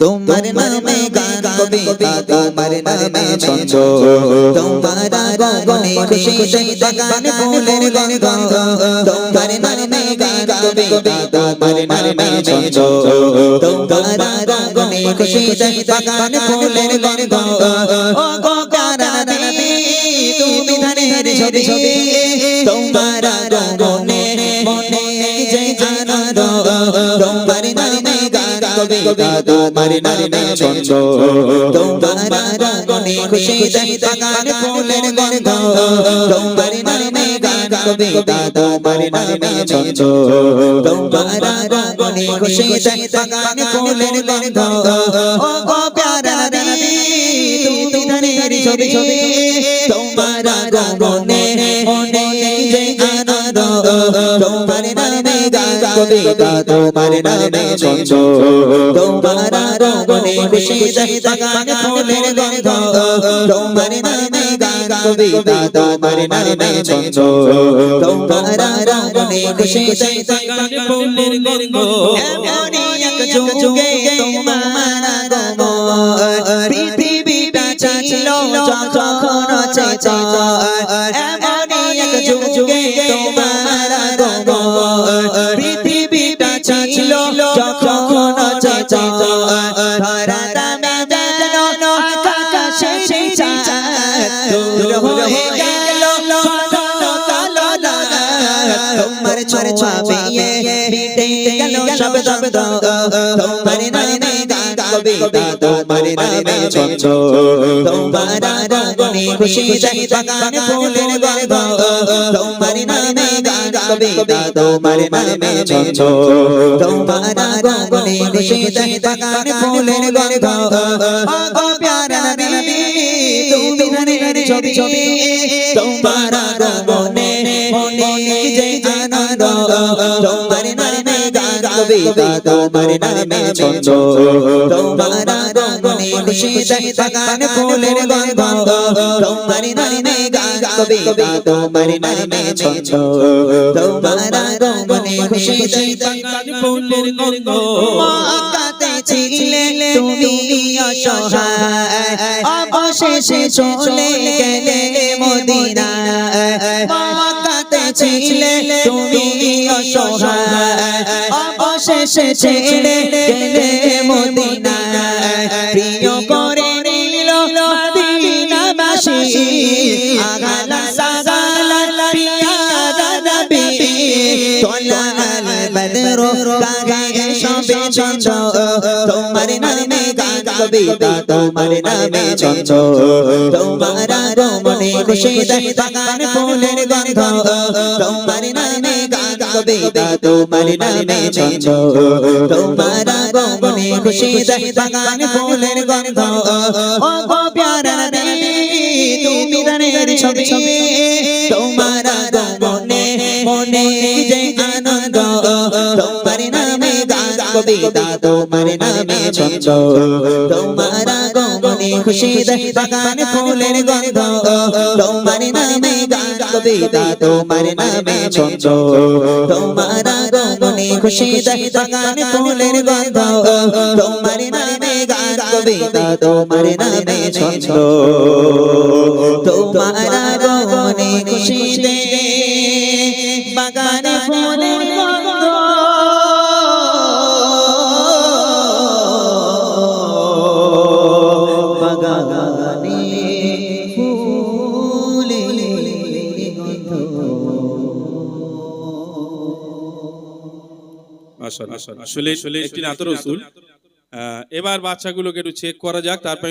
তোমার নামে গান কবিতা তোমার নামে ছন্দ। তোমার গগনে খুশি সেই গান ফুলের গন্ধ। তোমার নামে গান কবিতা তোমার নামে ছন্দ। তোমার গগনে খুশি সেই গান ফুলের গন্ধ। ও গো নবী তুমি ধানের ছবি ছবি তোমার গগনে মনে যে আনন্দ। তোমার নামে কবিতা তোমার নামে ছন্দ তোমার গগনে খুশি সেই গান ফুলের গন্ধ। তোমার নামে গান কবিতা তোমার নামে ছন্দ তোমার গগনে খুশি সেই গান ফুলের গন্ধ। ও গো প্যারা নবী তুমি ধানের ছবি ছবি। তোমার কবিতা তোমার নামে ছন্দ তোমার গগনে খুশি সেই গান ফুলের গন্ধ। তোমার নামে গান কবিতা তোমার নামে ছন্দ তোমার গগনে খুশি সেই গান ফুলের গন্ধ। এমনই এক যুগে তোমার আগমন পৃথিবীটা ছিল যখন চেতন এমনই তোমার ছোঁয়া পেয়ে মিটে গেল সব শব্দ তোমার নামে কবিতা তোমার নামে ছন্দ তোমার গগনে খুশি সেই গান ফুলের গান কবিতা তোমার নামে ছন্দ তোমার গগনে খুশি সেই গান ফুলের গন্ধ। ও প্যারা নবী তুমি ধানের ছবি ছবি। তোমার গগনে মনে যে আনন্দ। কবিতা তোমার নামে ছন্দ। তোমার গগনে খুশি সেই ফুলের গন্ধ। তোমার নামে গান কবিতা তোমার নামে ছন্দ। তোমার গগনে খুশি সেই ফুলের গন্ধ। ছিলে তুমি অসহায়। অবশেষে চলে গেলে মদিনায়। ছিলে তুমি অসহায় অবশেষে ছেড়ে গেলে মদিনায়। প্রিয় করে নিল মদিনাবাসী আগালা গায়ে সবে ছন্দ, তোমার নামে গান কবিতা, তোমার নামে ছন্দ, তোমার রমণে খুশি দেয় গান ফুলের গন্ধ, তোমার নামে গান কবিতা, তোমার নামে ছন্দ, তোমার রমণে খুশি দেয় গান ফুলের গন্ধ। ও গো প্যারা তুমি ধানের ছবি, তোমার রমণে কবিতা তোমার নামে ছন্দ। তোমার গমনে খুশি দেয় গান ফুলের গন্ধ। তোমার নামে গান কবিতা তোমার নামে ছন্দ। তোমার গমনে খুশি দেয় গান ফুলের গন্ধ। তোমার নামে গান কবিতা তোমার নামে ছন্দ। তোমার গমনে খুশি বাগান আসলে একটি নাতর রসুল। এবার বাচ্চাগুলোকে একটু চেক করা যাক তারপরে